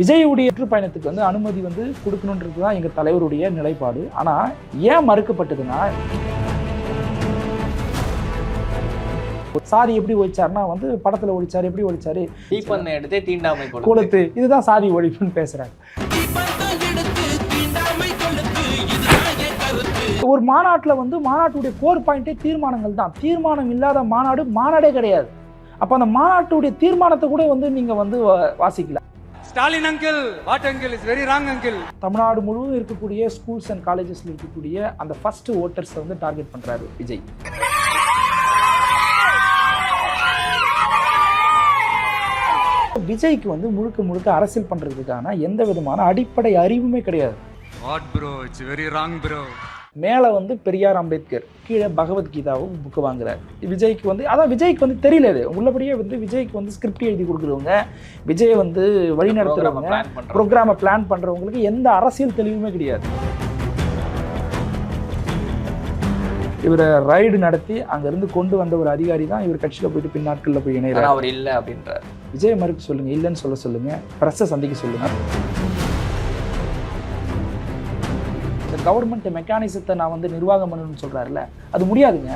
விஜயுடைய சுற்றுப்பயணத்துக்கு வந்து அனுமதி வந்து கொடுக்கணுன்றது தான் எங்கள் தலைவருடைய நிலைப்பாடு. ஆனால் ஏன் மறுக்கப்பட்டதுன்னா சாதி எப்படி ஒழிச்சாருன்னா வந்து படத்தில் ஒழிச்சாரு எப்படி ஒழிச்சாரு? தீப்பந்தம் எடுத்தே தீண்டாமை கொளுத்து இதுதான் சாதி ஒழிப்புன்னு பேசுறாங்க ஒரு மாநாட்டில் வந்து மாநாட்டுடைய கோர் பாயிண்டே தீர்மானங்கள் தான். தீர்மானம் இல்லாத மாநாடு மாநாடே கிடையாது. அப்போ அந்த மாநாட்டுடைய தீர்மானத்தை கூட வந்து நீங்கள் வந்து வாசிக்கல. Stalin uncle, what uncle is very wrong uncle. Tamil Nadu முழுவதும் இருக்கக்கூடிய ஸ்கூல்ஸ் அண்ட் காலேஜஸ்ல இருக்கக்கூடிய அந்த ஃபர்ஸ்ட் ஓட்டர்ஸை வந்து டார்கெட் பண்றாரு விஜய் விஜய்க்கு வந்து முழுக்க முழுக்க அரசியல் பண்றதுக்கான எந்த விதமான அடிப்படை அறிவுமே கிடையாது What bro, it's very wrong bro. மேலே வந்து பெரியார் அம்பேத்கர் கீழே பகவத்கீதாவும் புக்கு வாங்குறாரு. விஜய்க்கு வந்து அதான் விஜய்க்கு வந்து தெரியல இது. உள்ளபடியே வந்து விஜய்க்கு வந்து ஸ்கிரிப்ட் எழுதி கொடுக்குறவங்க விஜயை வந்து வழி நடத்துறவங்க Program-அ plan பண்றவங்க. ப்ரோக்ராமை பிளான் பண்றவங்களுக்கு எந்த அரசியல் தெளிவுமே கிடையாது. இவரை ரைடு நடத்தி அங்கிருந்து கொண்டு வந்த ஒரு அதிகாரி தான் இவர் கட்சியில் போயிட்டு பின்னாட்களில் போய் இணைகிறார் அவர் இல்ல அப்படின்றார். விஜய் மறுக்க சொல்லுங்க இல்லைன்னு சொல்ல சொல்லுங்க. பிரஸ்ஸை சந்திக்க சொல்லுங்க. கவர்மெண்ட் மெக்கானிசத்தை நான் வந்து நிர்வாகம் பண்ணணும்னு சொல்கிறாருல்ல அது முடியாதுங்க.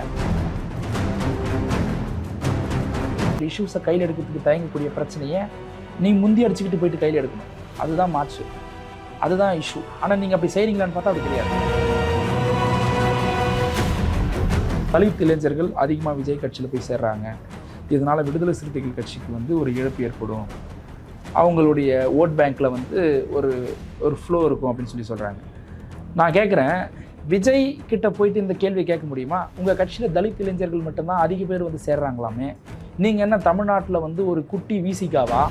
இஷ்யூஸை கையில் எடுக்கிறதுக்கு தயங்கக்கூடிய பிரச்சனையை நீ முந்தி அடிச்சுக்கிட்டு போயிட்டு கையில் எடுக்கணும். அதுதான் மாற்று. அதுதான் இஷ்யூ ஆனால் நீங்கள் அப்படி செய்கிறீங்களான்னு பார்த்தா அது கிடையாது. தலித் இளைஞர்கள் அதிகமாக விஜய் கட்சியில் போய் சேர்றாங்க. இதனால் விடுதலை சிறுத்தைகள் கட்சிக்கு வந்து ஒரு இழப்பு ஏற்படும். அவங்களுடைய ஓட் பேங்க்கில் வந்து ஒரு ஒரு ஃப்ளோ இருக்கும் அப்படின்னு சொல்லி சொல்கிறாங்க நான் கேட்குறேன் விஜய் கிட்ட போயிட்டு இந்த கேள்வி கேட்க முடியுமா? உங்கள் கட்சியில் தலித் இளைஞர்கள் மட்டும்தான் அதிக பேர் வந்து சேர்றாங்களாமே. நீங்கள் என்ன தமிழ்நாட்டில் வந்து ஒரு குட்டி வீசிக்காவா?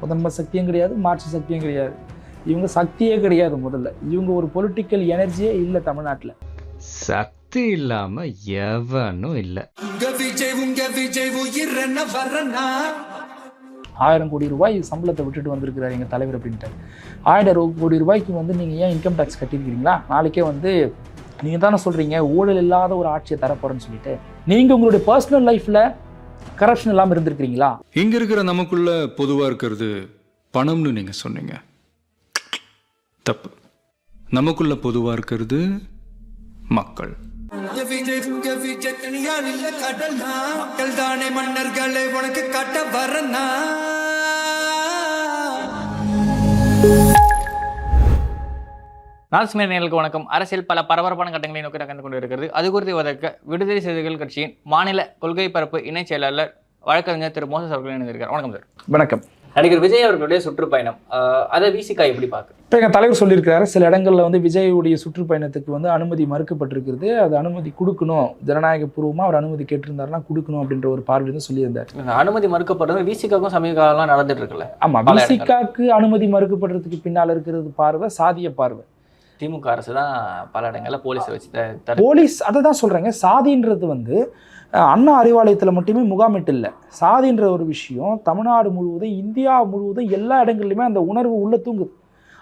முதன்மை சக்தியும் கிடையாது மாற்று சக்தியும் கிடையாது. இவங்க சக்தியே கிடையாது முதல்ல. இவங்க ஒரு பொலிட்டிக்கல் எனர்ஜியே இல்லை தமிழ்நாட்டில். சக்தி இல்லாம எவனும் இல்ல. ஆயிரம் கோடி ரூபாய் சம்பளத்தை விட்டுட்டு வந்திருக்கிறார் எங்கள் தலைவர் அப்படின்ட்டு. ஆயிரம் கோடி ரூபாய்க்கு வந்து நீங்கள் ஏன் இன்கம் டேக்ஸ் கட்டியிருக்கிறீங்களா? நாளைக்கே வந்து நீங்கள் தானே சொல்கிறீங்க ஊழல் இல்லாத ஒரு ஆட்சியை தரப்போறேன்னு சொல்லிட்டு. நீங்கள் உங்களுடைய பர்சனல் லைஃப்பில் கரப்ஷன் இல்லாமல் இருந்திருக்கிறீங்களா? இங்க இருக்கிற நமக்குள்ள பொதுவாக இருக்கிறது பணம்னு நீங்க சொன்னீங்க. தப்பு. நமக்குள்ள பொதுவாக இருக்கிறது மக்கள். தனியார் இல்ல மக்கள் தானே மன்னர்களை உனக்கு கட்ட வரனா நேர்களுக்கு வணக்கம். அரசியல் பல பரபரப்பான கட்டங்களை நோக்கி நகர்ந்து கொண்டு இருக்கிறது அது குறித்து வதக்க விடுதலை சிறுத்தைகள் கட்சியின் மாநில கொள்கை பரப்பு இணைச் செயலாளர் வழக்கறிஞர் திரு மோசஸ் அவர்கள் இணைந்திருக்கார் வணக்கம் சார். வணக்கம். நடிகர் விஜய் அவர்களுடைய சுற்றுப்பயணம். அதை விசிகா எப்படி பார்க்கு இப்போ எங்கள் தலைவர் சொல்லியிருக்கிறாரு சில இடங்களில் வந்து விஜயுடைய சுற்றுப்பயணத்துக்கு வந்து அனுமதி மறுக்கப்பட்டிருக்கிறது. அது அனுமதி கொடுக்கணும். ஜனநாயக பூர்வமாக அவர் அனுமதி கேட்டிருந்தாருன்னா கொடுக்கணும் அப்படின்ற ஒரு பார்வை தான் சொல்லியிருந்தார். அனுமதி மறுக்கப்படுறது விசிகாக்கும் சமீப காலம்லாம் நடந்துட்டு இருக்குல்ல ஆமாம். விசிகாக்கு அனுமதி மறுக்கப்படுறதுக்கு பின்னால் இருக்கிறது பார்வை சாதிய பார்வை. திமுக அரசு தான் பல இடங்கள்ல போலீஸை வச்சு போலீஸ் அதை தான் சொல்கிறேங்க சாதின்றது வந்து அண்ணா அறிவாலயத்தில் மட்டுமே முகாமிட்டு இல்லை சாதின்ற ஒரு விஷயம் தமிழ்நாடு முழுவதும் இந்தியா முழுவதும் எல்லா இடங்கள்லையுமே அந்த உணர்வு உள்ள தூங்குது.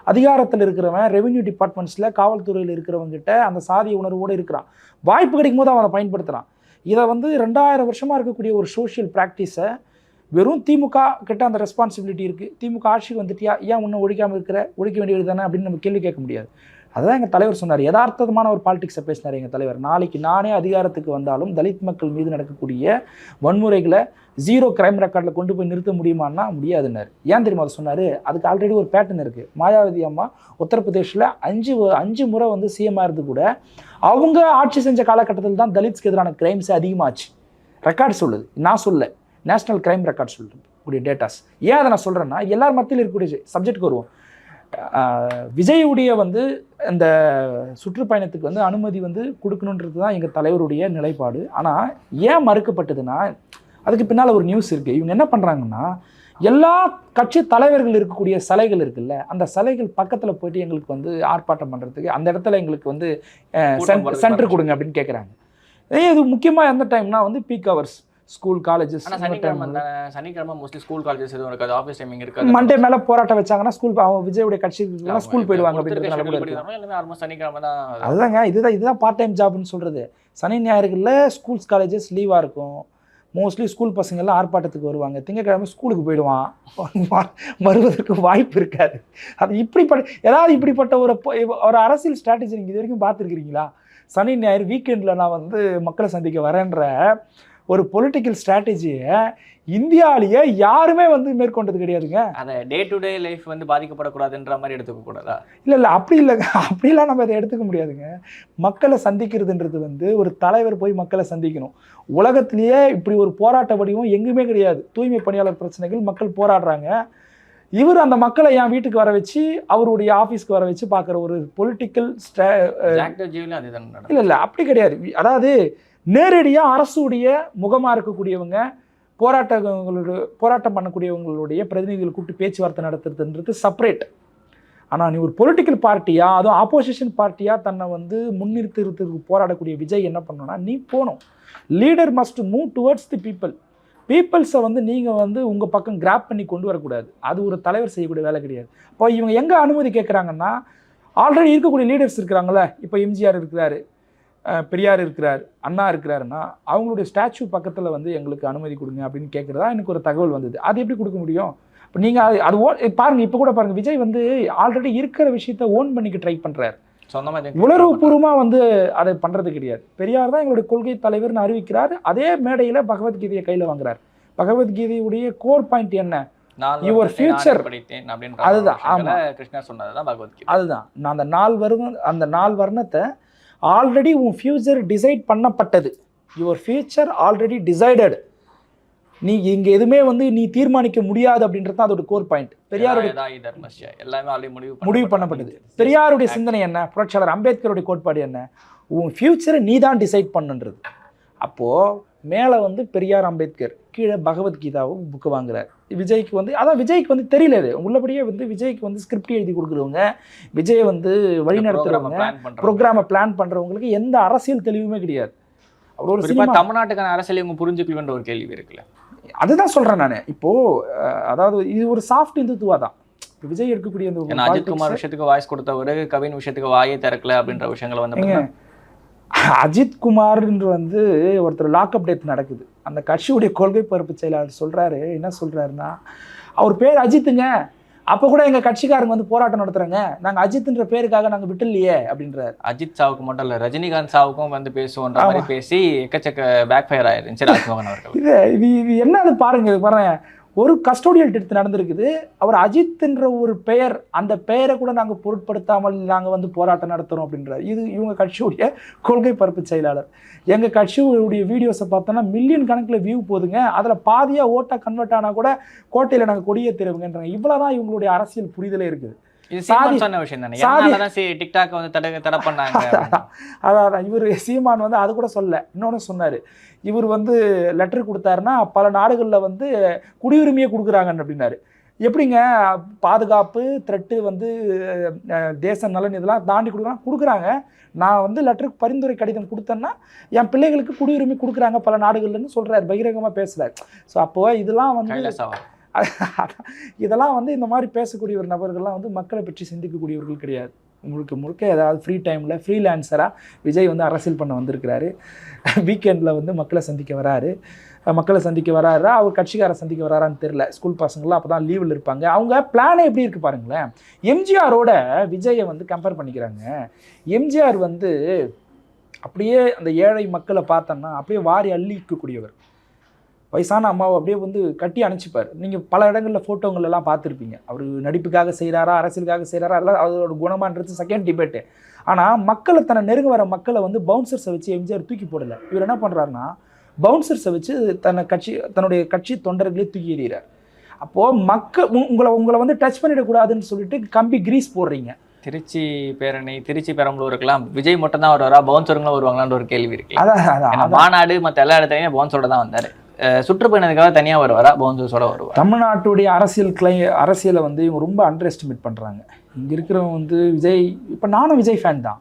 அதிகாரத்தில் இருக்கிறவன் ரெவென்யூ டிபார்ட்மெண்ட்ஸில் காவல்துறையில் இருக்கிறவங்கிட்ட அந்த சாதிய உணர்வோடு இருக்கிறான். வாய்ப்பு கிடைக்கும் போது அவன் அதை பயன்படுத்துகிறான் இதை வந்து ரெண்டாயிரம் வருஷமாக இருக்கக்கூடிய ஒரு சோஷியல் ப்ராக்டிஸை வெறும் திமுக கிட்ட அந்த ரெஸ்பான்சிபிலிட்டி இருக்குது திமுக ஆட்சிக்கு வந்துட்டியா? ஏன் இன்னும் ஒழிக்காமல் இருக்கிற? ஒழிக்க வேண்டியது தானே? அப்படின்னு நம்ம கேள்வி கேட்க முடியாது. அதுதான் எங்கள் தலைவர் சொன்னார். யதார்த்தமான ஒரு பாலிடிக்ஸை பேசினார் எங்கள் தலைவர். நாளைக்கு நானே அதிகாரத்துக்கு வந்தாலும் தலித் மக்கள் மீது நடக்கக்கூடிய வன்முறைகளை ஜீரோ கிரைம் ரெக்கார்டில் கொண்டு போய் நிறுத்த முடியுமான்னா முடியாதுன்னார். ஏன் தெரியுமா அதை சொன்னார்? அதுக்கு ஆல்ரெடி ஒரு பேட்டர்ன் இருக்குது மாயாவதி அம்மா உத்தரப்பிரதேஷில் அஞ்சு அஞ்சு முறை வந்து சிஎம்மாக இருந்து கூட அவங்க ஆட்சி செஞ்ச காலகட்டத்தில் தான் தலித்ஸ்க்கு எதிரான கிரைம்ஸ் அதிகமாச்சு. ரெக்கார்ட் சொல்லுது. நான் சொல்ல. நேஷனல் கிரைம் ரெக்கார்ட் சொல்லக்கூடிய டேட்டாஸ் ஏன் அதை நான் சொல்கிறேன்னா எல்லார் மத்தியில் இருக்கக்கூடிய சப்ஜெக்ட்டுக்கு வருவோம். விஜயுடைய வந்து இந்த சுற்றுப்பயணத்துக்கு வந்து அனுமதி வந்து கொடுக்கணுன்றது தான் எங்கள் தலைவருடைய நிலைப்பாடு. ஆனால் ஏன் மறுக்கப்பட்டதுன்னா அதுக்கு பின்னால் ஒரு நியூஸ் இருக்குது இவங்க என்ன பண்ணுறாங்கன்னா எல்லா கட்சி தலைவர்கள் இருக்கக்கூடிய சிலைகள் இருக்குல்ல அந்த சிலைகள் பக்கத்தில் போயிட்டு எங்களுக்கு வந்து ஆர்ப்பாட்டம் பண்ணுறதுக்கு அந்த இடத்துல எங்களுக்கு வந்து சென்டர் கொடுங்க அப்படின்னு கேட்குறாங்க இது முக்கியமாக எந்த டைம்னா வந்து பீக் ஹவர்ஸ் ஸ்கூல் காலேஜஸ் சனிக்கிழமை சனிக்கிழமை மோஸ்ட்லி ஸ்கூல் காலேஜஸ் எதுவும் இருக்காது. ஆஃபீஸ் டைமிங் இருக்காது. மண்டே மேலே போராட்டம் வச்சாங்கன்னா ஸ்கூல் அவன் விஜயுடைய கட்சி ஸ்கூல் போயிடுவாங்க almost சனிக்கிழமை தான் அதுதாங்க இதுதான் இதுதான் பார்ட் டைம் ஜாப்னு சொல்கிறது சனி ஞாயிறுகளில் ஸ்கூல்ஸ் காலேஜஸ் லீவாக இருக்கும். மோஸ்ட்லி ஸ்கூல் பசங்க எல்லாம் ஆர்ப்பாட்டத்துக்கு வருவாங்க. திங்கக்கிழமை ஸ்கூலுக்கு போயிடுவான். வருவதற்கு வாய்ப்பு இருக்காது. அது இப்படிப்பட்ட ஏதாவது இப்படிப்பட்ட ஒரு ஒரு அரசியல் ஸ்ட்ராட்டஜி நீங்கள் இது வரைக்கும் பார்த்துருக்கிறீங்களா? சனி ஞாயிறு வீக்கெண்டில் நான் வந்து மக்களை சந்திக்க வரேன்ற ஒரு பொலிட்டிக்கல் ஸ்ட்ராட்டஜியை இந்தியாவிலேயே யாருமே வந்து மேற்கொண்டது கிடையாதுங்க. அதை டே டு டே லைஃப் வந்து பாதிக்கப்படக்கூடாதுன்ற மாதிரி எடுத்துக்க கூடாதா? இல்லை இல்லை அப்படி இல்லைங்க அப்படிலாம் நம்ம அதை எடுத்துக்க முடியாதுங்க. மக்களை சந்திக்கிறதுன்றது வந்து ஒரு தலைவர் போய் மக்களை சந்திக்கணும். உலகத்திலேயே இப்படி ஒரு போராட்ட வடிவம் எங்குமே கிடையாது. தூய்மை பணியாளர் பிரச்சனைகள் மக்கள் போராடுறாங்க. இவர் அந்த மக்களை என் வீட்டுக்கு வர வச்சு அவருடைய ஆஃபீஸ்க்கு வர வச்சு பார்க்குற ஒரு பொலிட்டிக்கல் இல்லை இல்லை அப்படி கிடையாது. அதாவது நேரடியாக அரசுடைய முகமாக இருக்கக்கூடியவங்க போராட்டங்களுடைய போராட்டம் பண்ணக்கூடியவங்களுடைய பிரதிநிதிகள் கூப்பிட்டு பேச்சுவார்த்தை நடத்துறதுன்றது செப்பரேட் ஆனால் நீ ஒரு பொலிட்டிக்கல் பார்ட்டியாக அதுவும் ஆப்போசிஷன் பார்ட்டியாக தன்னை வந்து முன்னிறுத்துறதுக்கு போராடக்கூடிய விஜய் என்ன பண்ணணும்னா நீ போகணும். Leader must move towards the people பீப்புள்ஸை வந்து நீங்கள் வந்து உங்கள் பக்கம் கிராப் பண்ணி கொண்டு வரக்கூடாது. அது ஒரு தலைவர் செய்யக்கூடிய வேலை கிடையாது. இப்போ இவங்க எங்கே அனுமதி கேட்குறாங்கன்னா ஆல்ரெடி இருக்கக்கூடிய லீடர்ஸ் இருக்கிறாங்களே இப்போ எம்ஜிஆர் இருக்கிறாரு. பெரியார் இருக்கிறார் அண்ணா இருக்கிறாருன்னா அவங்களுடைய ஸ்டாச்சு பக்கத்தில் வந்து எங்களுக்கு அனுமதி கொடுங்க அப்படின்னு கேட்குறதா எனக்கு ஒரு தகவல் வந்தது. அது எப்படி கொடுக்க முடியும்? இப்போ நீங்கள் அது அது ஓன் பாருங்க இப்போ கூட பாருங்க விஜய் வந்து ஆல்ரெடி இருக்கிற விஷயத்த ஓன் பண்ணிக்க ட்ரை பண்ணுறாரு சொந்தமா எதுவும் உணர்வுபூர்வமாக வந்து அதை பண்ணுறது கிடையாது. பெரியார் தான் எங்களுடைய கொள்கை தலைவர்னு அறிவிக்கிறார். அதே மேடையில் பகவத்கீதையை கையில் வாங்குறார். பகவத்கீதையுடைய கோர் பாயிண்ட் என்ன? நானே future. படித்தேன் அப்படின்ற அதுதான், விஷயங்களை கிருஷ்ணர் சொன்னதுதான் பகவத்கீதை அதுதான். நான் அந்த நாலு வர்ணம் அந்த நாலு வர்ணத்தை ஆல்ரெடி உன் ஃபியூச்சர் டிசைட் பண்ணப்பட்டது. யுவர் ஃபியூச்சர் ஆல்ரெடி டிசைடட் நீ இங்கே எதுவுமே வந்து நீ தீர்மானிக்க முடியாது அப்படின்றது தான் அதோட கோர் பாயிண்ட் பெரியாருடைய எல்லாமே முடிவு முடிவு பண்ணப்பட்டது. பெரியாருடைய சிந்தனை என்ன? புரட்சியாளர் அம்பேத்கருடைய கோட்பாடு என்ன? உன் ஃபியூச்சரை நீ தான் டிசைட் பண்ணுன்றது. அப்போது மேலே வந்து பெரியார் அம்பேத்கர் கீழே பகவத்கீதாவை புக்கு வாங்குறார். விஜய்க்கு வந்து அதான் விஜய்க்கு வந்து தெரியல அது உள்ளபடியே வந்து விஜய்க்கு வந்து ஸ்கிரிப்ட் எழுதி கொடுக்குறவங்க விஜயை வந்து வழி நடத்துறவங்க பிளான் பண்றோம் ப்ரோக்ராமை பிளான் பண்ணுறவங்களுக்கு எந்த அரசியல் தெளிவுமே கிடையாது. அவர் ஒரு சினிமா தமிழ்நாட்டுக்கான அரசியல் இவங்க புரிஞ்சுக்கலன்ற ஒரு கேள்வி இருக்குல்ல. அதுதான் சொல்கிறேன் நான். இப்போது அதாவது இது ஒரு சாஃப்ட் இந்துத்துவா தான். விஜய் எடுக்கக்கூடிய அந்த ஏன்னா அஜித் politics- குமார் விஷயத்துக்கு வாய்ஸ் கொடுத்தவரு கவின் விஷயத்துக்கு வாயே திறக்கல அப்படின்ற விஷயங்களை வந்து அஜித் குமார்ன்ற வந்து ஒருத்தர் லாக்அப் டெத் நடக்குது. அந்த கட்சியுடைய கொள்கை பரப்பு செயலாளர் சொல்றாரு. என்ன சொல்றாருன்னா அவர் பேர் அஜித்துங்க. அப்போ கூட எங்க கட்சிக்காரங்க வந்து போராட்டம் நடத்துறாங்க. நாங்க அஜித்ன்ற பேருக்காக நாங்க விட்டுலையே அப்படின்றாரு. அஜித் சாவுக்கு மட்டும் இல்ல ரஜினிகாந்த் சாவுக்கும் வந்து பேசுவோன்ற மாதிரி பேசி எக்கச்சக்க பேக் ஃபயர் ஆயிருந்துச்சு ராஜ்மோகன் அவர்கள். இது இது இது என்ன அது பாருங்க இது பாருங்க. ஒரு கஸ்டோடியல் டெத் நடந்திருக்குது. அவர் அஜித்ன்ற ஒரு பெயர் அந்த பெயரை கூட நாங்கள் பொருட்படுத்தாமல் நாங்கள் வந்து போராட்டம் நடத்துகிறோம் அப்படின்றார். இது இவங்க கட்சியுடைய கொள்கை பரப்பு செயலாளர். எங்கள் கட்சியுடைய வீடியோஸை பார்த்தோன்னா மில்லியன் கணக்கில் வியூ போதுங்க. அதில் பாதியாக ஓட்டாக கன்வெர்ட் ஆனால் கூட கோட்டையில் நாங்கள் கொடியே திருவுங்கன்றாங்க இவ்வளோ தான் இவங்களுடைய அரசியல் புரிதலே இருக்குது. சொன்ன விஷயம் தானே. டிக்டாக் வந்து தடை தடை பண்ணாங்க அதான் இவர் சீமான் வந்து அது கூட சொல்ல இன்னொன்று சொன்னார். இவர் வந்து லெட்டர் கொடுத்தாருன்னா பல நாடுகளில் வந்து குடியுரிமையை கொடுக்குறாங்கன்னு அப்படின்னாரு. எப்படிங்க? பாதுகாப்பு த்ரெட்டு வந்து தேச நலன் இதெல்லாம் தாண்டி கொடுக்குறாங்க கொடுக்குறாங்க. நான் வந்து லெட்டருக்கு பரிந்துரை கடிதம் கொடுத்தேன்னா என் பிள்ளைகளுக்கு குடியுரிமை கொடுக்குறாங்க பல நாடுகள்னு சொல்கிறார் பகிரங்கமாக பேசுகிறார் ஸோ அப்போ இதெல்லாம் வந்து இதெல்லாம் வந்து இந்த மாதிரி பேசக்கூடிய ஒரு நபர்கள்லாம் வந்து மக்களை பற்றி சிந்திக்கக்கூடியவர்கள் கிடையாது. முழுக்க முழுக்க ஏதாவது ஃப்ரீ டைமில் ஃப்ரீலான்சராக விஜய் வந்து அரசியல் பண்ண வந்திருக்கிறாரு. வீக்கெண்டில் வந்து மக்களை சந்திக்க வராரு. மக்களை சந்திக்க வராரா? அவர் கட்சிக்காரை சந்திக்க வராரான்னு தெரில ஸ்கூல் பசங்களாம் அப்போ தான் லீவில் இருப்பாங்க. அவங்க பிளானே எப்படி இருக்குது பாருங்களேன். எம்ஜிஆரோட விஜயை வந்து கம்பேர் பண்ணிக்கிறாங்க. எம்ஜிஆர் வந்து அப்படியே அந்த ஏழை மக்களை பார்த்தோன்னா அப்படியே வாரி அள்ளிக்கக்கூடியவர். வயசான அம்மாவை அப்படியே வந்து கட்டி அணைச்சிப்பார் நீங்கள் பல இடங்களில் ஃபோட்டோங்கள் எல்லாம் பார்த்துருப்பீங்க. அவர் நடிப்புக்காக செய்கிறாரா அரசியலுக்காக செய்கிறாரா எல்லாம் அதோட குணமான்றது செகண்ட் டிபேட்டு ஆனால் மக்களை தன்னை நெருங்க வர மக்களை வந்து பவுன்சர்ஸை வச்சு எம்ஜிஆர் தூக்கி போடலை. இவர் என்ன பண்ணுறாருன்னா பவுன்சர்ஸை வச்சு தன்னை கட்சி தன்னுடைய கட்சி தொண்டர்களே தூக்கி எறிகிறார். அப்போது மக்கள் உங்களை உங்களை வந்து டச் பண்ணிடக்கூடாதுன்னு சொல்லிட்டு கம்பி கிரீஸ் போடுறீங்க. திருச்சி பேரணி திருச்சி பெரம்பலூருக்கெல்லாம் விஜய் மட்டும் தான் வருவாரா பவுன்சருங்களும் வருவாங்களான்ற ஒரு கேள்வி இருக்கு மாநாடு மத்த எல்லா இடத்துலயுமே பவுன்ஸோட தான் வந்தாரு. சுற்றுப்பயணத்துக்காக தனியாக வருவாரா? பவுன்சர்ஸோட வருவார்? தமிழ்நாட்டுடைய அரசியல் கிளை அரசியலை வந்து இவங்க ரொம்ப அண்டர் எஸ்டிமேட் பண்ணுறாங்க இங்கே இருக்கிறவங்க வந்து விஜய் இப்போ நானும் விஜய் ஃபேன் தான்.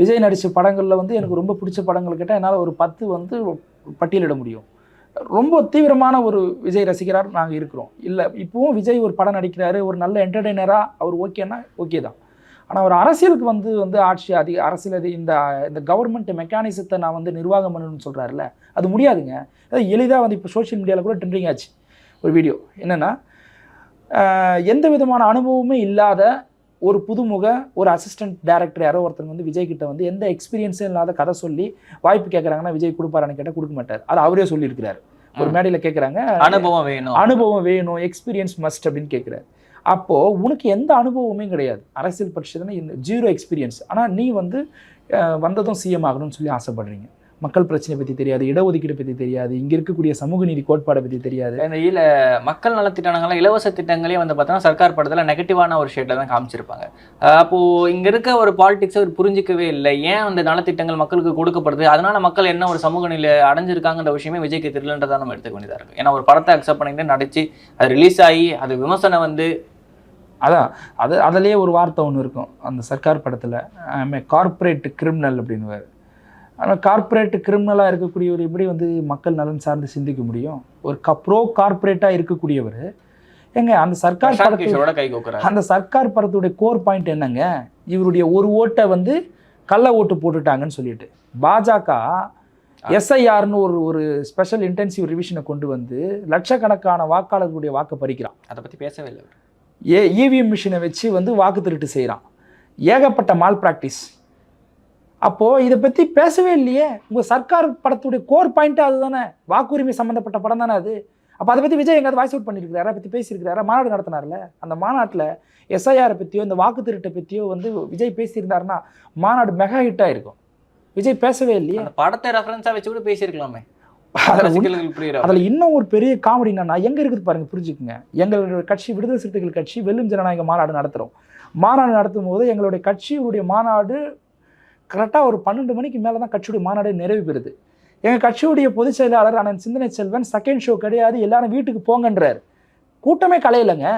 விஜய் நடித்த படங்களில் வந்து எனக்கு ரொம்ப பிடிச்ச படங்கள் கேட்டால் என்னால் ஒரு பத்து வந்து பட்டியலிட முடியும். ரொம்ப தீவிரமான ஒரு விஜய் ரசிகராக நாங்கள் இருக்கிறோம். இல்லை இப்போவும் விஜய் ஒரு படம் நடிக்கிறாரு ஒரு நல்ல என்டர்டெய்னராக அவர் ஓகேன்னா ஓகே தான். ஆனால் ஒரு அரசியலுக்கு வந்து வந்து ஆட்சி அதிக அரசியல் இந்த இந்த கவர்மெண்ட் மெக்கானிசத்தை நான் வந்து நிர்வாகம் பண்ணணும்னு சொல்கிறாருல அது முடியாதுங்க. அது எளிதாக வந்து இப்போ சோஷியல் மீடியாவில் கூட ட்ரெண்டிங் ஆச்சு. ஒரு வீடியோ என்னென்னா எந்த விதமான அனுபவமே இல்லாத ஒரு புதுமுக ஒரு அசிஸ்டன்ட் டைரக்டர் யாரோ ஒருத்தர் வந்து விஜய் கிட்ட வந்து எந்த எக்ஸ்பீரியன்ஸும் இல்லாத கதை சொல்லி வாய்ப்பு கேட்குறாங்கன்னா விஜய் கொடுப்பாரான்னு கேட்டால் கொடுக்க மாட்டார். அது அவரே சொல்லியிருக்கிறாரு. ஒரு. மேடையில் கேட்குறாங்க அனுபவம் வேணும். அனுபவம் வேணும் எக்ஸ்பீரியன்ஸ் மஸ்ட் அப்படின்னு கேட்குறாரு அப்போ உனக்கு எந்த அனுபவமே கிடையாது. அரசியல் பட்சத்தில் ஜீரோ எக்ஸ்பீரியன்ஸ் ஆனால் நீ வந்து வந்ததும் சிஎம் ஆகணும்னு சொல்லி ஆசைப்படுறீங்க. மக்கள் பிரச்சனை பற்றி தெரியாது இடஒதுக்கீடு பற்றி தெரியாது இங்கே இருக்கக்கூடிய சமூக நீதி கோட்பாடை பற்றி தெரியாது. இந்த மக்கள் நலத்திட்டங்கள்லாம் இலவச திட்டங்களே வந்து பார்த்தோன்னா சர்க்கார் படத்தில் நெகட்டிவான ஒரு ஷேட்டில் தான் காமிச்சிருப்பாங்க. அஹ் அப்போ இங்க இருக்க ஒரு பாலிடிக்ஸை அவர் புரிஞ்சிக்கவே இல்லை. ஏன் அந்த நலத்திட்டங்கள் மக்களுக்கு கொடுக்கப்படுது? அதனால மக்கள் என்ன ஒரு சமூக நிலை அடைஞ்சிருக்காங்கன்ற விஷயமே விஜய்க்கு தெரியலன்றதை நம்ம எடுத்துக்க வேண்டியதாக இருக்கு. ஏன்னா ஒரு படத்தை அக்செப்ட் பண்ணிட்டு நடிச்சு அது ரிலீஸ் ஆகி அது விமர்சனம் வந்து அதான் அது அதுலேயே ஒரு வார்த்தை ஒன்று இருக்கும். அந்த சர்க்கார் படத்தில் கார்ப்பரேட் கிரிமினல் அப்படின்னுவார். ஆனால் கார்ப்பரேட் கிரிமினலாக இருக்கக்கூடியவர் எப்படி வந்து மக்கள் நலன் சார்ந்து சிந்திக்க முடியும்? ஒரு க ப்ரோ கார்ப்பரேட்டாக இருக்கக்கூடியவர். ஏங்க அந்த சர்க்கார் அந்த சர்க்கார் படத்துடைய கோர் பாயிண்ட் என்னங்க? இவருடைய ஒரு ஓட்டை வந்து கள்ள ஓட்டு போட்டுட்டாங்கன்னு சொல்லிட்டு. பாஜக எஸ்ஐஆர்னு ஒரு ஒரு ஸ்பெஷல் இன்டென்சிவ் ரிவிஷனை கொண்டு வந்து லட்சக்கணக்கான வாக்காளர்களுடைய வாக்கை பறிக்கிறான். அதை பத்தி பேசவே இல்லை. ஏ இவிஎம் மிஷினை வச்சு வந்து வாக்கு திருட்டு செய்கிறான் ஏகப்பட்ட மால் ப்ராக்டிஸ் அப்போது இதை பற்றி பேசவே இல்லையே. உங்கள் சர்க்கார் படத்துடைய கோர் பாயிண்ட்டு அதுதானே? வாக்குரிமை சம்மந்தப்பட்ட படம் தானே அது? அப்போ அதை பற்றி விஜய் எங்காவது வாய்ஸ் அவுட் பண்ணியிருக்கிறாரா? பற்றி பேசியிருக்கிறாரா? மாநாடு நடத்தினார்ல? அந்த மாநாட்டில் எஸ்ஐஆரை பற்றியோ இந்த வாக்கு திருட்டை பற்றியோ வந்து விஜய் பேசியிருந்தாருன்னா மாநாடு மெகா ஹிட்டாக இருக்கும் விஜய் பேசவே இல்லையே. அந்த படத்தை ரெஃபரன்ஸா வச்சு கூட பேசியிருக்கலாமே. அதில் இன்னும் ஒரு பெரிய காமெடி என்னன்னா எங்கே இருக்குது பாருங்க புரிஞ்சுக்குங்க. எங்களுடைய கட்சி விடுதலை சிறுத்தைகள் கட்சி வெல்லும் ஜனநாயக மாநாடு நடத்துகிறோம் மாநாடு நடத்தும் போது எங்களுடைய கட்சியுடைய மாநாடு கரெக்டாக ஒரு பன்னெண்டு மணிக்கு மேலே தான் கட்சியுடைய மாநாடு நிறைவு பெறுது. எங்கள் கட்சியுடைய பொதுச் செயலாளர் அண்ணன் சிந்தனை செல்வன் செகண்ட் ஷோ கிடையாது எல்லாரும் வீட்டுக்கு போங்கன்றார். கூட்டமே கலையிலங்க.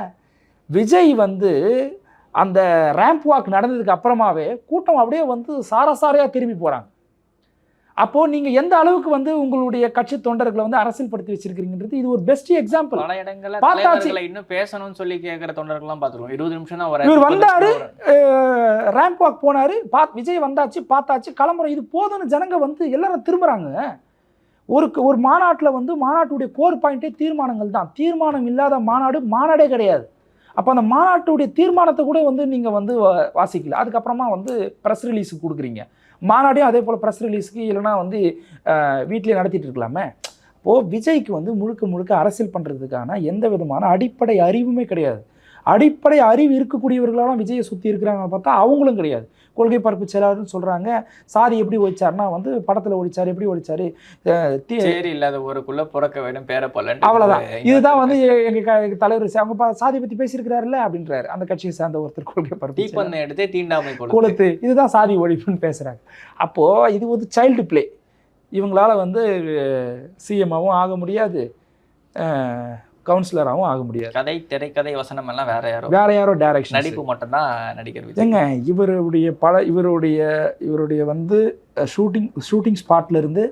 விஜய் வந்து அந்த ரேம்ப் வாக் நடந்ததுக்கு அப்புறமாவே கூட்டம் அப்படியே வந்து சாரசாரையாக திரும்பி போகிறாங்க அப்போது நீங்கள் எந்த அளவுக்கு வந்து உங்களுடைய கட்சி தொண்டர்களை வந்து அரசியல் படுத்தி வச்சிருக்கிறீங்கன்றது இது ஒரு பெஸ்ட் எக்ஸாம்பிள் பல இடங்கள்ல பார்த்தாச்சு. இன்னும் பேசணும்னு சொல்லி கேட்கிற தொண்டர்கள்லாம் பார்த்துருவோம் இருபது நிமிஷம் தான் வர இவர் வந்தாரு ரேம்ப் வாக் போனாரு பா விஜய் வந்தாச்சு பார்த்தாச்சு கிளம்புறோம். இது போதும்னு ஜனங்க வந்து எல்லாரும் திரும்புறாங்க. ஒரு ஒரு மாநாட்டில் வந்து மாநாட்டுடைய கோர் பாயிண்டே தீர்மானங்கள் தான். தீர்மானம் இல்லாத மாநாடு மாநாடே கிடையாது. அப்போ அந்த மாநாட்டுடைய தீர்மானத்தை கூட வந்து நீங்கள் வந்து வாசிக்கல. அதுக்கப்புறமா வந்து ப்ரெஸ் ரிலீஸுக்கு கொடுக்குறீங்க. மாநாடையும் அதே போல் ப்ரெஸ் ரிலீஸ்க்கு இல்லைன்னா வந்து வீட்டிலே நடத்திட்டு இருக்கலாமே. இப்போது விஜய்க்கு வந்து முழுக்க முழுக்க அரசியல் பண்ணுறதுக்கான எந்த விதமான அடிப்படை அறிவுமே கிடையாது. அடிப்படை அறிவு இருக்கக்கூடியவர்களெல்லாம் விஜயை சுற்றி இருக்கிறாங்க பார்த்தா அவங்களும் கிடையாது. கொள்கை பரப்பு செயலாளர்னு சொல்கிறாங்க சாதி எப்படி ஒழிச்சாருன்னா வந்து படத்தில் ஒழிச்சார் எப்படி ஒழிச்சாரு சரி இல்லாத ஊருக்குள்ள பிறக்க வேண்டும் பேர பல்லன் அவ்வளவுதான். இதுதான் வந்து எங்கள் தலைவர் அவங்க சாதி பற்றி பேசியிருக்கிறாருல்ல அப்படின்றாரு. அந்த கட்சியை சார்ந்த ஒருத்தர் கொள்கை பரப்பு. தீப்பந்தம் எடுத்து தீண்டாமை கொளுத்து. கொளுத்து இதுதான் சாதி ஒழிப்புன்னு பேசுகிறாங்க அப்போது இது வந்து சைல்டு ப்ளே இவங்களால வந்து சிஎம்மாவும் ஆக முடியாது. கவுன்சிலராகவும் ஆக முடியாது. கதை திரைக்கதை வசனம் எல்லாம் வேற யாரோ வேற யாரோ டைரக்ஷன் நடிப்பு மட்டும்தான் நடிகர் ஏங்க இவருடைய பட இவருடைய இவருடைய வந்து ஷூட்டிங் ஷூட்டிங் ஸ்பாட்ல இருந்து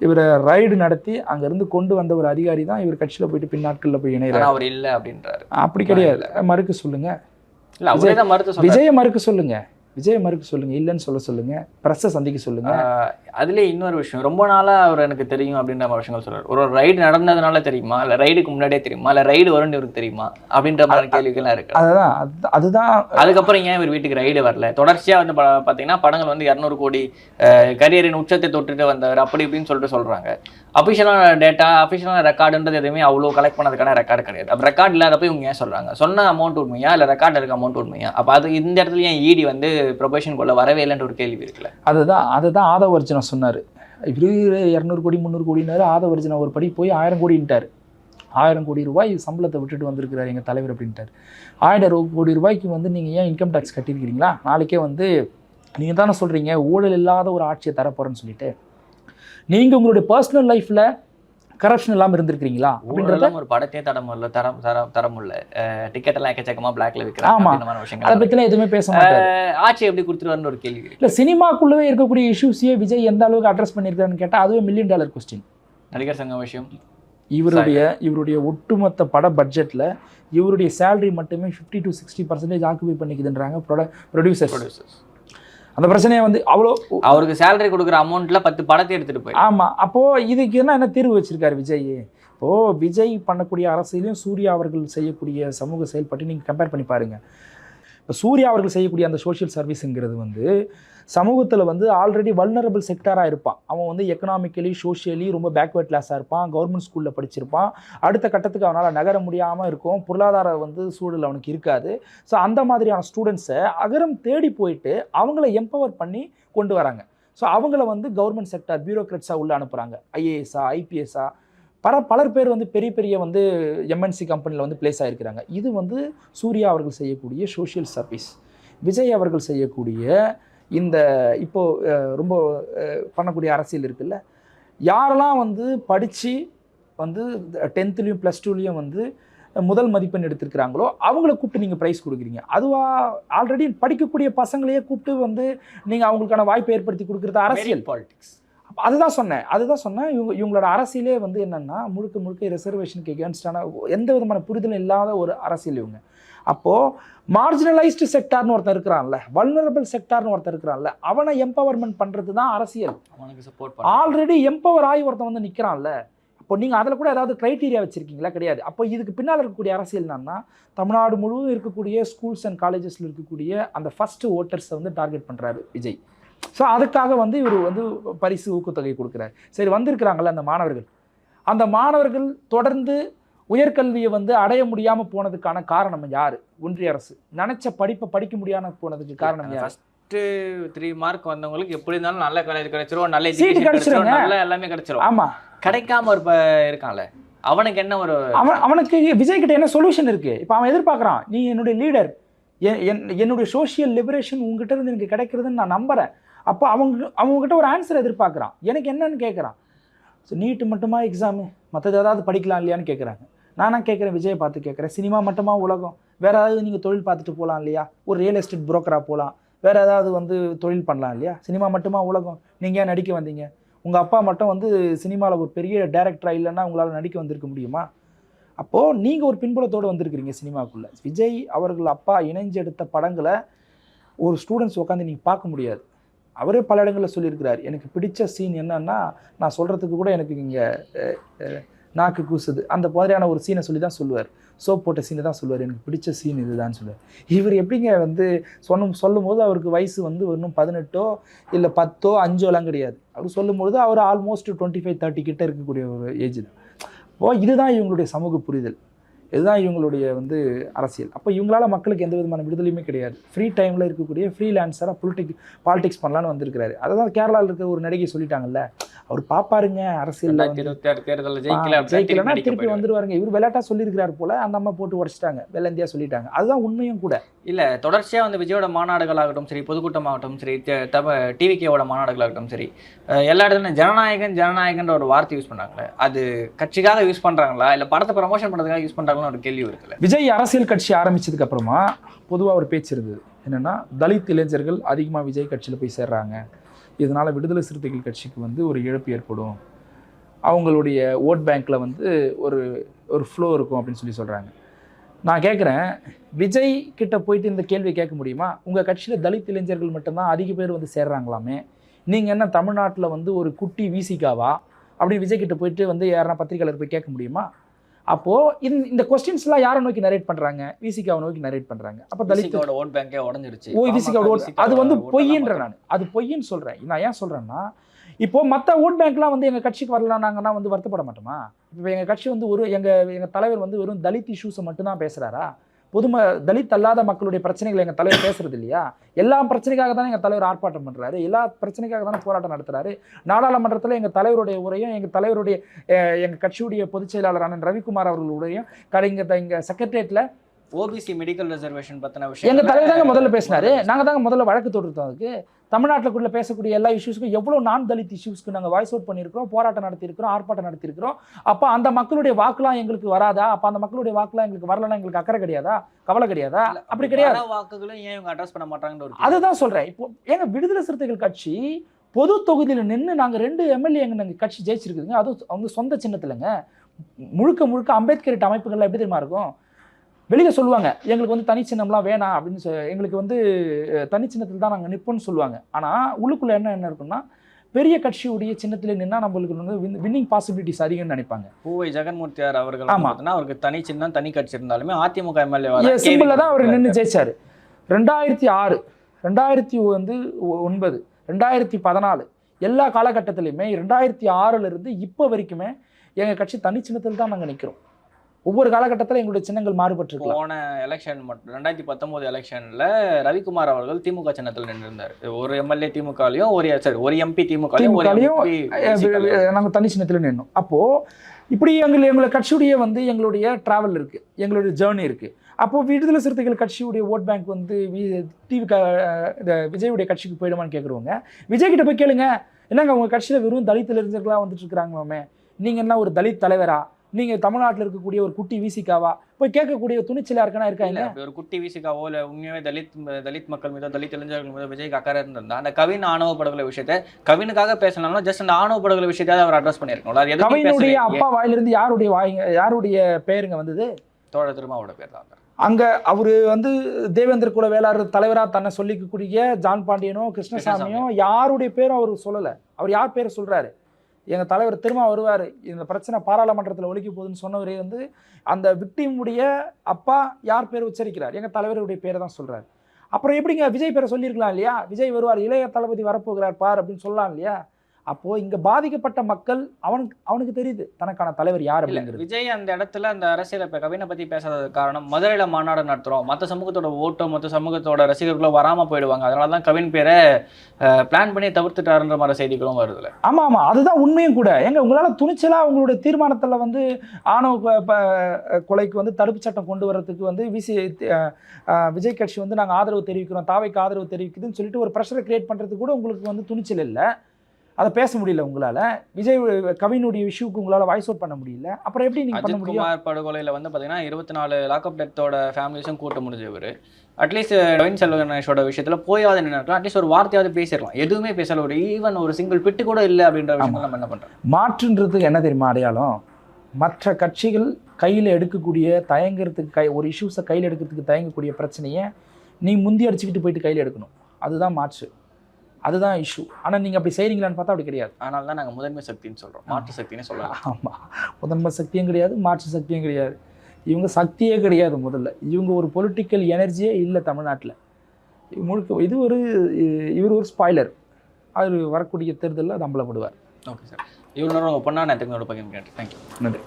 இவரை ரைடு நடத்தி அங்கேருந்து கொண்டு வந்த ஒரு அதிகாரி தான் இவர் கட்சியில் போயிட்டு பின்னாட்களில் போய் ஆனா இணைகிறார் அவர் இல்ல அப்படின்றாரு. அப்படி கிடையாது. மறுக்க சொல்லுங்க. விஜய மறுக்க சொல்லுங்க. விஜய மறுக்க சொல்லுங்க இல்லைன்னு சொல்ல சொல்லுங்க பிரஸ்ஸை சந்திக்க சொல்லுங்க. ஆஹ் அதுலயே இன்னொரு விஷயம் ரொம்ப நாளா அவர் எனக்கு தெரியும் அப்படின்ற மாதிரி விஷயங்கள் சொல்றாரு. ஒரு ரைடு நடந்ததுனால தெரியுமா இல்ல ரைடுக்கு முன்னாடியே தெரியுமா இல்ல ரைடு வரும்னு இவருக்கு தெரியுமா அப்படின்ற மாதிரி கேள்விகள்லாம் இருக்கு. அதுதான் அது- அதுதான். அதுக்கப்புறம் ஏன் இவர் வீட்டுக்கு ரைடு வரல? தொடர்ச்சியா வந்து பாத்தீங்கன்னா படங்கள் வந்து இரநூறு கோடி கரியரின் உச்சத்தை தொட்டுட்டு வந்தவர் அப்படி இப்படின்னு சொல்லிட்டு சொல்றாங்க. அஃபிஷியலான டேட்டா அஃபிஷியலான ரெக்கார்டுன்றது எதுவுமே அவ்வளோ கலெக்ட் பண்ணதுக்கான ரெக்கார்டு கிடையாது. அப்போ ரெக்கார்ட் இல்லாதப்ப இவங்க ஏன் சொல்கிறாங்க சொன்ன அமௌண்ட் உண்மையா? இல்லை ரெக்கார்ட் இருக்க அமௌண்ட் உண்மையா? அப்போ அது இந்த இடத்துல ஏன் இடி வந்து ப்ரொபேஷன் கொள்ள வரவே இல்லைன்ற ஒரு கேள்வி இருக்குல்ல? அதுதான் அதுதான் ஆதவர்ஜனா சொன்னார். இவரு இரநூறு கோடி முந்நூறு கோடினாரு ஆதவர்ஜனா ஒரு படி போய் ஆயிரம் கோடின்ட்டார். ஆயிரம் கோடி ரூபாய் சம்பளத்தை விட்டுட்டு வந்திருக்கிறார் எங்கள் தலைவர் அப்படின்ட்டார். ஆயிரம் கோடி ரூபாய்க்கு வந்து நீங்கள் ஏன் இன்கம் டேக்ஸ் கட்டியிருக்கிறீங்களா? நாளைக்கே வந்து நீங்கள் தானே சொல்கிறீங்க ஊழல் இல்லாத ஒரு ஆட்சியை தரப்போகிறேன்னு சொல்லிட்டு. நீங்கள் உங்களுடைய பர்சனல் லைஃப்பில் கரப்ஷன் இல்லாமல் இருந்திருக்கிறீங்களா? அப்படின்றத ஒரு படத்தையே தர முடியல தரம் தரம் தர முடியல. டிக்கெட் எல்லாம் எக்கச்சக்கமா பிளாக்ல விற்கிறாங்க ஆமா. அப்படின்ற மாதிரி அதை விஷயங்கள் பற்றிலாம் எதுவுமே பேச மாட்டார். அஹ் ஆட்சி எப்படி கொடுத்துருவாருன்னு ஒரு கேள்வி இல்லை சினிமாக்குள்ளவே இருக்கக்கூடிய இஷ்யூஸையே விஜய் எந்த அளவுக்கு அட்ரஸ் பண்ணியிருக்காருன்னு கேட்டால் அதுவே மில்லியன் டாலர் கொஸ்டின் நடிகர் சங்கம் விஷயம். இவருடைய இவருடைய ஒட்டுமொத்த பட பட்ஜெட்ல இவருடைய சேலரி மட்டுமே fifty to sixty percentage occupy பண்ணிக்குதுன்றாங்க producers producers அந்த பிரச்சனையை வந்து அவ்வளோ அவருக்கு சேலரி கொடுக்குற அமௌண்ட்ல பத்து படத்தை எடுத்துட்டு போய் ஆமா அப்போ இதுக்கு என்ன என்ன தீர்வு வச்சிருக்காரு விஜய் இப்போ விஜய் பண்ணக்கூடிய அரசியலையும் சூர்யா அவர்கள் செய்யக்கூடிய சமூக செயல்பாட்டையும் நீங்க கம்பேர் பண்ணி பாருங்க. இப்போ சூர்யா அவர்கள் செய்யக்கூடிய அந்த சோஷியல் சர்வீஸுங்கிறது வந்து சமூகத்தில் வந்து ஆல்ரெடி வல்னரபிள் செக்டராக இருப்பான். அவன் வந்து எக்கனாமிக்கலி சோஷியலி ரொம்ப பேக்வேர்ட் கிளாஸாக இருப்பான். கவர்மெண்ட் ஸ்கூலில் படிச்சிருப்பான். அடுத்த கட்டத்துக்கு அவனால் நகர முடியாமல் இருக்கும். பொருளாதார வந்து சூழல் அவனுக்கு இருக்காது. ஸோ அந்த மாதிரியான ஸ்டூடெண்ட்ஸை அகரம் தேடி போயிட்டு அவங்கள எம்பவர் பண்ணி கொண்டு வராங்க. ஸோ அவங்கள வந்து கவர்மெண்ட் செக்டர் பியூரோக்ரட்ஸாக உள்ளே அனுப்புகிறாங்க ஐஏஎஸ்ஸா ஐபிஎஸ்ஸா பல பலர் பேர் வந்து பெரிய பெரிய வந்து எம்என்சி கம்பெனியில் வந்து பிளேஸ் ஆகிருக்கிறாங்க இது வந்து சூர்யா அவர்கள் செய்யக்கூடிய சோஷியல் சர்வீஸ் விஜய் அவர்கள் செய்யக்கூடிய இந்த இப்போ அஹ், ரொம்ப பண்ணக்கூடிய அரசியல் இருக்குல்ல. யாரெல்லாம் வந்து படித்து வந்து டென்த்துலேயும் ப்ளஸ் டூலேயும் வந்து முதல் மதிப்பெண் எடுத்திருக்கிறாங்களோ அவங்கள கூப்பிட்டு நீங்கள் ப்ரைஸ் கொடுக்குறீங்க. அதுவா ஆல்ரெடி படிக்கக்கூடிய பசங்களையே கூப்பிட்டு வந்து நீங்கள் அவங்களுக்கான வாய்ப்பை ஏற்படுத்தி கொடுக்குறது அரசியல். பாலிடிக்ஸ் அதுதான் சொன்னேன். அதுதான் சொன்னேன். இவங்க இவங்களோட அரசியலே வந்து என்னன்னா முழுக்க முழுக்க ரிசர்வேஷனுக்கு எகேன்ஸ்டான எந்த விதமான புரிதலும் இல்லாத ஒரு அரசியல் இவங்க. அப்போது மார்ஜினலைஸ்டு செக்டார்னு ஒருத்தன் இருக்கிறான்ல வல்னரபிள் செக்டார்னு ஒருத்தன் இருக்கிறான்ல அவனை எம்பவர்மெண்ட் பண்ணுறது தான் அரசியல். அவனுக்கு சப்போர்ட் ஆல்ரெடி எம்பவர் ஆகி ஒருத்தன் வந்து நிற்கிறான்ல அப்போ நீங்கள் அதில் கூட ஏதாவது க்ரைட்டீரியா வச்சுருக்கீங்களா? கிடையாது. அப்போ இதுக்கு பின்னால் இருக்கக்கூடிய அரசியல் என்னன்னா தமிழ்நாடு முழுவதும் இருக்கக்கூடிய ஸ்கூல்ஸ் அண்ட் காலேஜஸில் இருக்கக்கூடிய அந்த ஃபஸ்ட்டு ஓட்டர்ஸை வந்து டார்கெட் பண்ணுறாரு விஜய். ஸோ அதுக்காக வந்து இவர் வந்து பரிசு ஊக்கத்தொகை கொடுக்குறாரு. சரி வந்திருக்கிறாங்கல்ல அந்த மாணவர்கள். அந்த மாணவர்கள் தொடர்ந்து உயர்கல்வியை வந்து அடைய முடியாமல் போனதுக்கான காரணம் யார்? ஒன்றிய அரசு. நினைச்ச படிப்பை படிக்க முடியாமல் போனதுக்கு காரணம் யார்? ஃபர்ஸ்ட் த்ரீ மார்க் வந்தவங்களுக்கு எப்படி இருந்தாலும் நல்ல காலேஜ் கிடைச்சிரும் நல்ல எஜுகேஷன் கிடைச்சிரும். நல்ல எல்லாமே கிடைச்சிரும். ஆமாம் கிடைக்காம ஒரு இருக்கான்ல. அவனுக்கு என்ன ஒரு அவன் அவனுக்கு விஜய் கிட்ட என்ன சொல்யூஷன் இருக்கு? இப்போ அவன் எதிர்பார்க்குறான் நீ என்னுடைய லீடர் என்னுடைய சோஷியல் லிபரேஷன் உங்ககிட்ட இருந்து எனக்கு கிடைக்கிறதுன்னு நான் நம்புறேன். அப்போ அவங்க அவங்ககிட்ட ஒரு ஆன்சர் எதிர்பார்க்குறான். எனக்கு என்னன்னு கேட்குறான் ஸோ நீட்டு மட்டுமா எக்ஸாமு மற்றது ஏதாவது படிக்கலாம் இல்லையான்னு கேட்குறாங்க நானா கேட்குறேன் விஜயை பார்த்து கேட்குறேன் சினிமா மட்டுமா உலகம்? வேறு ஏதாவது நீங்கள் தொழில் பார்த்துட்டு போகலாம் இல்லையா? ஒரு ரியல் எஸ்டேட் புரோக்கராக போகலாம் வேறு ஏதாவது வந்து தொழில் பண்ணலாம் இல்லையா? சினிமா மட்டுமா உலகம்? நீங்கள் ஏன் நடிக்க வந்தீங்க? உங்கள் அப்பா மட்டும் வந்து சினிமாவில் ஒரு பெரிய டேரக்டராக இல்லைன்னா உங்களால் நடிக்க வந்திருக்க முடியுமா? அப்போது நீங்கள் ஒரு பின்புலத்தோடு வந்திருக்கிறீங்க சினிமாக்குள்ளே. விஜய் அவர்கள் அப்பா இணைஞ்சு எடுத்த படங்களை ஒரு ஸ்டூடெண்ட்ஸ் உட்காந்து நீங்கள் பார்க்க முடியாது. அவரே பல இடங்களில் சொல்லியிருக்கிறார். எனக்கு பிடிச்ச சீன் என்னன்னா நான் சொல்கிறதுக்கு கூட எனக்கு இங்கே நாக்கு கூசுது. அந்த மாதிரியான ஒரு சீனை சொல்லி தான் சொல்லுவார். சோப் போட்ட சீனை தான் சொல்லுவார். எனக்கு பிடிச்ச சீன் இதுதான் சொல்லுவார். இவர் எப்படிங்க வந்து சொன்னும் சொல்லும்போது அவருக்கு வயசு வந்து இன்னும் பதினெட்டோ இல்லை பத்தோ அஞ்சோலாம் கிடையாது. அவர் சொல்லும்பொழுது அவர் ஆல்மோஸ்ட் டுவெண்ட்டி ஃபைவ் தேர்ட்டி கிட்ட இருக்கக்கூடிய ஒரு ஏஜ் தான். அப்போ இதுதான் இவங்களுடைய சமூக புரிதல். இதுதான் இவங்களுடைய வந்து அரசியல். அப்போ இவங்களால மக்களுக்கு எந்த விதமான விடுதலையுமே கிடையாது. ஃப்ரீ டைமில் இருக்கக்கூடிய ஃப்ரீலான்சராக பொலிட்டிக் பாலிடிக்ஸ் பண்ணலான்னு வந்திருக்கிறாரு. அதான் கேரளாவில் இருக்க ஒரு நடிகை சொல்லிட்டாங்கல்ல அவர் பாப்பாருங்க ரெண்டாயிரத்தி இருபத்தி ஆறு தேர்தலில் ஜெயிக்கல ஜெயிக்கலைன்னா திருப்பி. வந்துருவாருங்க. இவர் விளையாட்டா சொல்லியிருக்கிறார் போல அந்த அம்மா போட்டு உடச்சிட்டாங்க. வெள்ளந்தியா சொல்லிட்டாங்க. அதுதான் உண்மையும் கூட. இல்ல தொடர்ச்சியா வந்து விஜயோட மாநாடுகளாகட்டும் சரி பொதுக்கூட்டமாகட்டும் சரி டிவிகேவோட மாநாடுகளாகட்டும் சரி எல்லா இடத்துலையும் ஜனநாயகன் ஜனநாயகன்ற ஒரு வார்த்தை யூஸ் பண்ணாங்களே அது கட்சிக்காக யூஸ் பண்றாங்களா இல்ல படத்தை ப்ரமோஷன் பண்றதுக்காக யூஸ் பண்றாங்களான்னு ஒரு கேள்வி இருக்குல்ல. விஜய் அரசியல் கட்சி ஆரம்பிச்சதுக்கு அப்புறமா பொதுவாக ஒரு பேச்சு இருந்தது. என்னன்னா தலித் இளைஞர்கள் அதிகமாக விஜய் கட்சியில் போய் சேர்றாங்க. இதனால் விடுதலை சிறுத்தைகள் கட்சிக்கு வந்து ஒரு இழப்பு ஏற்படும். அவங்களுடைய ஓட் பேங்க்கில் வந்து ஒரு ஒரு ஃப்ளோ இருக்கும் அப்படின்னு சொல்லி சொல்கிறாங்க நான் கேட்குறேன் விஜய் கிட்ட போயிட்டு இந்த கேள்வி கேட்க முடியுமா? உங்கள் கட்சியில் தலித் இளைஞர்கள் மட்டும்தான் அதிக பேர் வந்து சேர்றாங்களாமே. நீங்கள் என்ன தமிழ்நாட்டில் வந்து ஒரு குட்டி வீசிக்காவா அப்படி விஜய் கிட்ட போயிட்டு வந்து யாரா பத்திரிகையாளர் போய் கேட்க முடியுமா? அப்போது இந்த இந்த கொஸ்டின்ஸ்லாம் யாரை நோக்கி நரேட் பண்ணுறாங்க விசிகாவை நோக்கி நரேட் பண்ணுறாங்க அப்போ தலித் விசிகாவோட ஓட் பேங்கே உடஞ்சிருச்சு. ஓ விசிகா பாமக ஓட் விசிகாவோட அது வந்து பார்த்தா- நான். அது பொய்ன்னு சொல்கிறேன் நான் ஏன் சொல்கிறேன்னா இப்போ மற்ற ஓட் பேங்க்லாம் வந்து எங்கள் கட்சிக்கு வரலான்னாங்கன்னா வந்து வருத்தப்பட மாட்டோமா? இப்போ எங்கள் கட்சி வந்து ஒரு எங்கள் எங்கள் தலைவர் வந்து வெறும் தலித் இஷ்யூஸை மட்டும்தான் பேசுகிறாரா பொதும தலித் அல்லாத மக்களுடைய பிரச்சனைகளை எங்கள் தலைவர் பேசுறது இல்லையா எல்லா பிரச்சனைக்காக தானே எங்கள் தலைவர் ஆர்ப்பாட்டம் பண்ணுறாரு எல்லா பிரச்சனைக்காக தானே போராட்டம் நடத்துறாரு. நாடாளுமன்றத்தில் எங்கள் தலைவருடைய உரையும் எங்கள் தலைவருடைய எங்கள் கட்சியுடைய பொதுச் செயலாளரான ரவிக்குமார் அவர்களுடையும் இங்கே இங்கே செக்ரட்டரியேட்டில் ஓபிசி மெடிக்கல் ரிசர்வேஷன் பத்தின விஷயம் எங்க தலைவர் தாங்க முதல்ல பேசினாரு. நாங்க தாங்க முதல்ல வழக்கு தொடுத்தோம் அதுக்கு. தமிழ்நாட்டுக்குள்ள பேசக்கூடிய எல்லா இஷ்யூஸ்க்கும் எவ்வளவு நான் தலித் இஷ்யூஸ்க்கு நாங்க வாய்ஸ் அவுட் பண்ணியிருக்கிறோம் போராட்டம் நடத்தியிருக்கிறோம் ஆர்ப்பாட்டம் நடத்தியிருக்கிறோம். அப்ப அந்த மக்களுடைய வாக்குலாம் எங்களுக்கு வராதா? அப்ப அந்த மக்களுடைய வாக்குலாம் எங்களுக்கு வரலன்னா எங்களுக்கு அக்கறை கிடையாதா? கவலை கிடையாதா? அப்படி கிடையாது. வாக்குகளும் ஏன் இவங்க அட்ரஸ் பண்ண மாட்டாங்கன்ற ஒரு அதுதான் சொல்றேன். இப்போ ஏங்க விடுதலை சிறுத்தைகள் கட்சி பொது தொகுதியில் நின்று நாங்கள் ரெண்டு எம்எல்ஏ எங்க நாங்கள் கட்சி ஜெயிச்சிருக்குதுங்க. அதுவும் வந்து சொந்த சின்னத்துலங்க. முழுக்க முழுக்க அம்பேத்கரிட்ட அமைப்புகள்ல எப்படி தெரியுமா இருக்கும்? வெளியில சொல்லுவாங்க எங்களுக்கு வந்து தனி சின்னம்லாம் வேணாம் அப்படின்னு சொ எங்களுக்கு வந்து அஹ், தனி சின்னத்தில் தான் நாங்கள் நிற்போம்னு சொல்லுவாங்க. ஆனால் உள்ளுக்குள்ள என்ன என்ன இருக்குன்னா பெரிய கட்சியுடைய சின்னத்திலே நின்னா நம்மளுக்கு வந்து வின்னிங் பாசிபிலிட்டிஸ் அதிகம்னு நினைப்பாங்க. பூவை ஜெகன்மூர்த்தியார் அவர்கள் வந்து ஆமா. பார்த்தீங்கன்னா அவருக்கு தனி சின்னம் தனி கட்சி இருந்தாலுமே அதிமுக எம்எல்ஏ சிம்பிளில் தான் அவர் நின்று ஜெயிச்சார். ரெண்டாயிரத்தி ஆறு ரெண்டாயிரத்தி வந்து ஒன்பது ரெண்டாயிரத்தி பதினாலு எல்லா காலகட்டத்திலையுமே ரெண்டாயிரத்தி ஆறுல இருந்து இப்போ வரைக்குமே எங்கள் கட்சி தனி சின்னத்தில் தான் நாங்கள் நிற்கிறோம் ஒவ்வொரு காலகட்டத்தில் எங்களுடைய சின்னங்கள் மாறுபட்டிருக்கலாம். போன எலெக்ஷன் மட்டும் ரெண்டாயிரத்தி பத்தொன்பது எலெக்ஷன்ல ரவிக்குமார் அவர்கள் திமுக சின்னத்தில் நின்றிருந்தார். ஒரு எம்எல்ஏ திமுகலையும் ஒரு சரி ஒரு எம்பி திமுகலையும் ஒரு திமுகலையும், MP நாங்கள் தனி சின்னத்தில் நின்னோம். அப்போது இப்படி எங்கள் எங்களை கட்சியுடைய வந்து எங்களுடைய ட்ராவல் இருக்குது எங்களுடைய ஜேர்னி இருக்குது அப்போது விடுதலை சிறுத்தைகள் கட்சியுடைய ஓட் பேங்க் வந்து டிவி இந்த விஜயுடைய கட்சிக்கு போயிடுமான்னு கேட்குறவங்க விஜய் கிட்ட போய் கேளுங்க. என்னங்க உங்கள் கட்சியில் வெறும் தலித் இளைஞர்களாக வந்துட்டு இருக்கிறாங்களாமே? நீங்கள் என்ன ஒரு தலித் தலைவரா? நீங்கள் தமிழ்நாட்டில் இருக்கக்கூடிய ஒரு குட்டி வீசிக்காவா? போய் கேட்கக்கூடிய துணிச்சலா இருக்கனா இல்ல இருக்காங்க அப்படி ஒரு குட்டி விசிகாவோ இல்ல உண்மையாவே தலித் தலித் மக்கள் மீதோ தலித் இளைஞர்கள் மீதோ விஜய்க்கு அக்கறை இருந்திருந்தா அந்த கவின் ஆணவ படுகொலை விஷயத்தை கவினுக்காக பேசலாம் ஜஸ்ட் அந்த ஆணவ படுகொலை விஷயத்தையாவது அவர் அட்ரஸ் பண்ணியிருக்கணும் அது கவினுடைய. அப்பா வாயிலிருந்து யாருடைய வாய்ங்க யாருடைய பேருங்க வந்தது? தோழ திருமாவோட பேர் தான் அங்க அவரு வந்து தேவேந்திர குல வேளாளர் தலைவரா தன்னை சொல்லிக்கக்கூடிய ஜான் பாண்டியனோ கிருஷ்ணசாமியோ யாருடைய பேரும் அவர் சொல்லல. அவர் யார் பேரை சொல்றாரு? எங்கள் தலைவர் திரும்ப வருவார். இந்த பிரச்சனை பாராளுமன்றத்தில் ஒழிக்க போகுதுன்னு சொன்னவரே வந்து அந்த விக்டிமுடைய அப்பா யார் பேர் உச்சரிக்கிறார்? எங்கள் தலைவருடைய பேரை தான் சொல்கிறார் அப்புறம் எப்படிங்க விஜய் பேரை சொல்லியிருக்கலாம் இல்லையா? விஜய் வருவார் இளைய தளபதி வரப்போகிறார் பார் அப்படின்னு சொல்லலாம் இல்லையா? அப்போ இங்க பாதிக்கப்பட்ட மக்கள் அவனுக்கு அவனுக்கு தெரியுது தனக்கான தலைவர் யார் அப்படிங்கிறது. விஜய் அந்த இடத்துல அந்த அரசியல் கவினை பத்தி பேசாதது காரணம் மதுரையில மாநாடு நடத்துறோம். மத்த சமூகத்தோட ஓட்டோ மத்த சமூகத்தோட ரசிகர்களோ வராம போயிடுவாங்க. அதனாலதான் கவின் பேரை பிளான் பண்ணி தவிர்த்துட்டாருன்ற மாதிரி செய்திகளும் வருதுல ஆமா ஆமா. அதுதான் உண்மையும் கூட. ஏங்க உங்களால துணிச்சலா உங்களுடைய தீர்மானத்துல வந்து ஆணவ கொலைக்கு வந்து தடுப்பு சட்டம் கொண்டு வர்றதுக்கு வந்து விசி விஜய் கட்சி வந்து நாங்க ஆதரவு தெரிவிக்கிறோம் தாவைக்கு ஆதரவு தெரிவிக்குதுன்னு சொல்லிட்டு ஒரு ப்ரெஷரை கிரியேட் பண்றதுக்கு கூட உங்களுக்கு வந்து துணிச்சல் இல்லை. அதை பேச முடியல உங்களால. விஜய் கவினுடைய இஷ்யூக்கு உங்களால வாய்ஸ் அவுட் பண்ண முடியல. அப்புறம் எப்படி நீங்க பண்ண முடியும்? குமார் படுகொலையில வந்து பாத்தீங்கன்னா இருபத்தி நாலு லாக்அப் டெத்தோட ஃபேமிலிஸும் கூட்ட முடிஞ்சவர். அட்லீஸ்ட் ரவீன் செல்வ கணேஷோட விஷயத்துல போயாவது நினைக்கலாம் அட்லீஸ்ட் ஒரு வார்த்தையாவது பேசிடலாம். எதுவுமே பேசல. ஒரு ஈவன் ஒரு சிங்கிள் பிட்டு கூட இல்லை அப்படின்ற விஷயம் நம்ம என்ன பண்றோம் மாற்றுன்றதுக்கு என்ன தெரியுமா அடையாளம்? மற்ற கட்சிகள் கையில் எடுக்கக்கூடிய தயங்குறதுக்கு கை ஒரு இஷ்யூஸை கையில் எடுக்கிறதுக்கு தயங்கக்கூடிய பிரச்சனையை நீ முந்தி அடிச்சுக்கிட்டு போயிட்டு கையில் எடுக்கணும். அதுதான் மாற்று. அதுதான் இஷ்யூ ஆனால் நீங்கள் அப்படி செய்கிறீங்களான்னு பார்த்தா அப்படி கிடையாது. அதனால தான் நாங்க முதன்மை சக்தின்னு சொல்றோம். மாற்று சக்தின்னு சொல்லலாம். ஆமாம் முதன்மை சக்தியும் கிடையாது மாற்று சக்தியும் கிடையாது. இவங்க சக்தியே கிடையாது முதல்ல. இவங்க ஒரு பொலிட்டிக்கல் எனர்ஜியே இல்லை தமிழ்நாட்டில். முழுக்க இது ஒரு இவர் ஒரு ஸ்பாய்லர் அவர் வரக்கூடிய தேர்தலில் அது அம்பலப்படுவார். ஓகே சார் இவ்வளோ நேரம் உங்கள் பொண்ணா நேரத்துக்கு பகிர்ந்து தேங்க்யூ நன்றி.